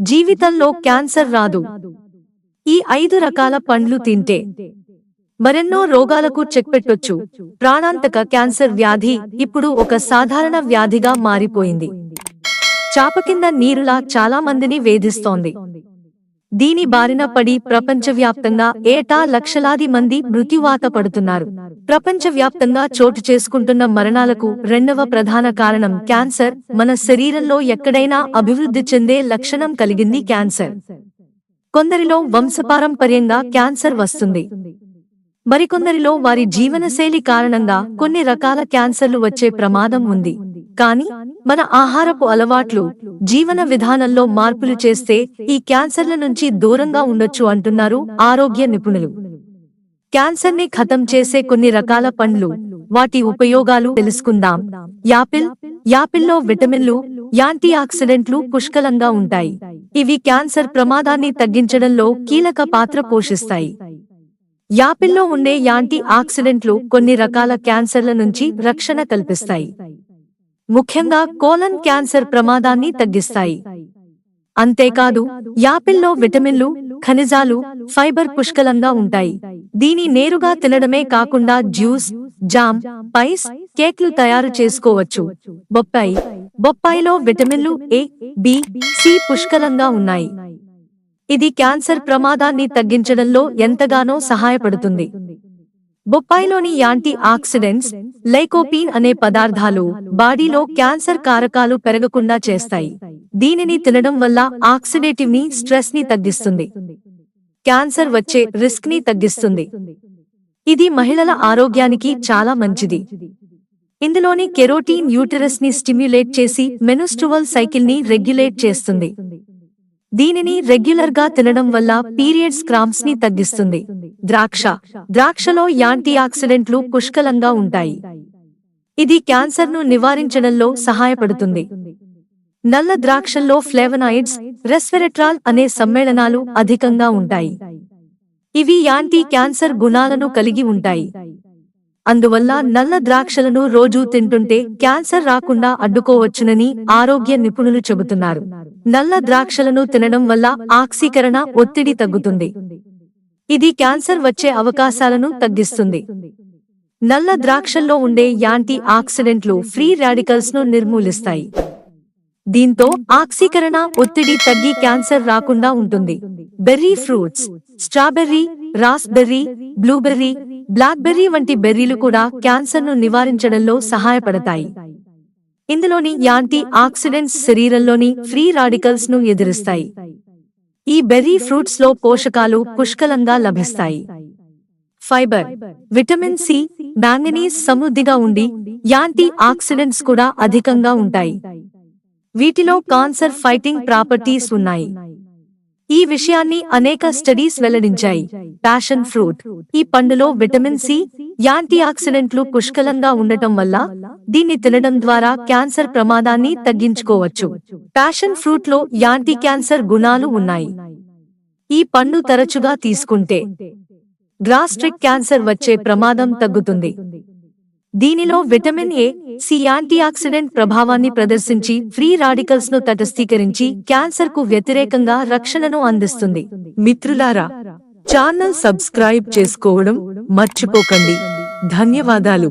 జీవితంలో క్యాన్సర్ రాదు. ఈ ఐదు రకాల పండ్లు తింటే మరెన్నో రోగాలకు చెక్ పెట్టొచ్చు. ప్రాణాంతక క్యాన్సర్ వ్యాధి ఇప్పుడు ఒక సాధారణ వ్యాధిగా మారిపోయింది. చాప కింద నీరులా చాలా మందిని వేధిస్తోంది. దీని బారిన పడి ప్రపంచవ్యాప్తంగా ఏటా లక్షలాది మంది మృత్యువాత పడుతున్నారు. ప్రపంచవ్యాప్తంగా చోటు చేసుకుంటున్న మరణాలకు రెండవ ప్రధాన కారణం క్యాన్సర్. మన శరీరంలో ఎక్కడైనా అభివృద్ధి చెందే లక్షణం కలిగింది క్యాన్సర్. కొందరిలో వంశపారంపర్యంగా క్యాన్సర్ వస్తుంది. మరికొందరిలో వారి జీవనశైలి కారణంగా కొన్ని రకాల క్యాన్సర్లు వచ్చే ప్రమాదం ఉంది. కానీ మన ఆహారపు అలవాట్లు జీవన విధానంలో మార్పులు చేస్తే ఈ క్యాన్సర్ల నుంచి దూరంగా ఉండొచ్చు అంటున్నారు ఆరోగ్య నిపుణులు. క్యాన్సర్ని ఖతం చేసే కొన్ని రకాల పండ్లు వాటి ఉపయోగాలు తెలుసుకుందాం. యాపిల్ యాపిల్లో విటమిన్లు యాంటీ ఆక్సిడెంట్లు పుష్కలంగా ఉంటాయి. ఇవి క్యాన్సర్ ప్రమాదాన్ని తగ్గించడంలో కీలక పాత్ర పోషిస్తాయి. యాపిల్లో ఉండే యాంటీ ఆక్సిడెంట్లు కొన్ని రకాల క్యాన్సర్ల నుంచి రక్షణ కల్పిస్తాయి. ముఖ్యంగా కోలన్ క్యాన్సర్ ప్రమాదాన్ని తగ్గిస్తాయి. అంతేకాదు యాపిల్లో విటమిన్లు ఖనిజాలు ఫైబర్ పుష్కలంగా ఉంటాయి. దీని నేరుగా తినడమే కాకుండా జ్యూస్ జామ్ పైస్ కేక్లు తయారు చేసుకోవచ్చు. బొప్పాయి బొప్పాయిలో విటమిన్లు ఏ బి సి పుష్కలంగా ఉన్నాయి. ఇది క్యాన్సర్ ప్రమాదాన్ని తగ్గించడంలో ఎంతగానో సహాయపడుతుంది. బొప్పాయిలోని యాంటీ ఆక్సిడెంట్స్ లైకోపీన్ అనే పదార్థాలు బాడీలో క్యాన్సర్ కారకాలు పెరగకుండా చేస్తాయి. దీనిని తినడం వల్ల ఆక్సిడేటివ్ని స్ట్రెస్ని తగ్గిస్తుంది. క్యాన్సర్ వచ్చే రిస్క్ని తగ్గిస్తుంది. ఇది మహిళల ఆరోగ్యానికి చాలా మంచిది. ఇందులోని కెరోటీన్ యూటరస్ని స్టిమ్యులేట్ చేసి మెనుస్ట్రువల్ సైకిల్ని రెగ్యులేట్ చేస్తుంది. దీనిని రెగ్యులర్గా తినడం వల్ల పీరియడ్స్ క్రాంప్స్ని తగ్గిస్తుంది. ద్రాక్ష. ద్రాక్షలో యాంటీ ఆక్సిడెంట్లు పుష్కలంగా ఉంటాయి. ఇది క్యాన్సర్ను నివారించడంలో సహాయపడుతుంది. నల్ల ద్రాక్షల్లో ఫ్లేవనాయిడ్స్ రెస్వెరెట్రాల్ అనే సమ్మేళనాలు అధికంగా ఉంటాయి. ఇవి యాంటీ క్యాన్సర్ గుణాలను కలిగి ఉంటాయి. అందువల్ల నల్ల ద్రాక్షలను రోజూ తింటుంటే క్యాన్సర్ రాకుండా అడ్డుకోవచ్చునని ఆరోగ్య నిపుణులు చెబుతున్నారు. నల్ల ద్రాక్షలను తినడం వల్ల ఆక్సీకరణ ఒత్తిడి తగ్గుతుంది. ఇది క్యాన్సర్ వచ్చే అవకాశాలను తగ్గిస్తుంది. నల్ల ద్రాక్షల్లో ఉండే యాంటీ ఆక్సిడెంట్లు ఫ్రీ రాడికల్స్ను నిర్మూలిస్తాయి. దీంతో ఆక్సీకరణ ఒత్తిడి తగ్గి క్యాన్సర్ రాకుండా ఉంటుంది. Berry fruits strawberry raspberry blueberry blackberry వంటి బెర్రీలు కూడా క్యాన్సర్ను నివారించడంలో సహాయపడతాయి. ఇందులోని యాంటీ ఆక్సిడెంట్స్ శరీరంలోని ఫ్రీ రాడికల్స్ను ఎదిరిస్తాయి. ఈ బెర్రీ ఫ్రూట్స్లో పోషకాలు పుష్కలంగా లభిస్తాయి. ఫైబర్ విటమిన్ సి మ్యాంగనీస్ సమృద్ధిగా ఉండి యాంటీ ఆక్సిడెంట్స్ కూడా అధికంగా ఉంటాయి. వీటిలో కాన్సర్ ఫైటింగ్ ప్రాపర్టీస్ ఉన్నాయి. ఈ విషయాన్ని అనేక స్టడీస్ వెల్లడించాయి. ప్యాషన్ ఫ్రూట్ ఈ పండులో విటమిన్ సి యాంటీ ఆక్సిడెంట్లు పుష్కలంగా ఉండటం వల్ల దీన్ని తినడం ద్వారా క్యాన్సర్ ప్రమాదాన్ని తగ్గించుకోవచ్చు. ప్యాషన్ ఫ్రూట్లో యాంటీ క్యాన్సర్ గుణాలు ఉన్నాయి. ఈ పండు తరచుగా తీసుకుంటే గ్రాస్ట్రిక్ క్యాన్సర్ వచ్చే ప్రమాదం తగ్గుతుంది. దీనిలో విటమిన్ ఏ సి యాంటీఆక్సిడెంట్ ప్రభావాన్ని ప్రదర్శించి ఫ్రీ రాడికల్స్ను తటస్థీకరించి క్యాన్సర్కు వ్యతిరేకంగా రక్షణను అందిస్తుంది. మిత్రులారా ఛానల్ సబ్స్క్రైబ్ చేసుకోవడం మర్చిపోకండి. ధన్యవాదాలు.